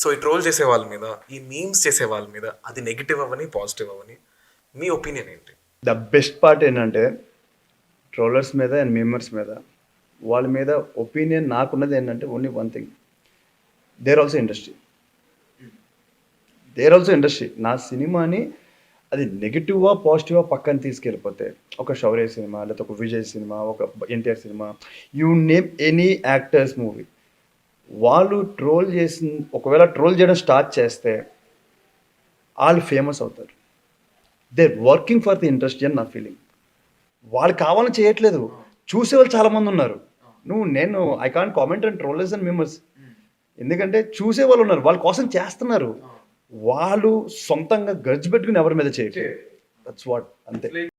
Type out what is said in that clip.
So ఈ troll చేసే వాళ్ళ మీద ఈ మీమ్స్ చేసే వాళ్ళ మీద అది నెగిటివ్ అవని పాజిటివ్ అవని మీ ఒపీనియన్ ఏంటి? ద బెస్ట్ పార్ట్ ఏంటంటే ట్రోలర్స్ మీద అండ్ మెంబర్స్ మీద వాళ్ళ మీద ఒపీనియన్ నాకున్నది ఏంటంటే only one thing there also industry there also industry నా సినిమాని అది నెగిటివా పాజిటివా పక్కన తీసుకెళ్ళిపోతే ఒక శౌర్య సినిమా లేకపోతే ఒక విజయ్ సినిమా ఒక NTR cinema you name any actors movie వాళ్ళు ట్రోల్ చేసిన ఒకవేళ ట్రోల్ చేయడం స్టార్ట్ చేస్తే వాళ్ళు ఫేమస్ అవుతారు. They working for the industry అని నా ఫీలింగ్ వాళ్ళు కావాలని చేయట్లేదు. చూసేవాళ్ళు చాలా మంది ఉన్నారు. నువ్వు నేను I can't comment and trollers and members ఎందుకంటే చూసే వాళ్ళు ఉన్నారు. వాళ్ళ కోసం చేస్తున్నారు. వాళ్ళు సొంతంగా గర్జ్ పెట్టుకుని ఎవరి మీద చేయట్లేదు. దట్స్ వాట్ అంతే.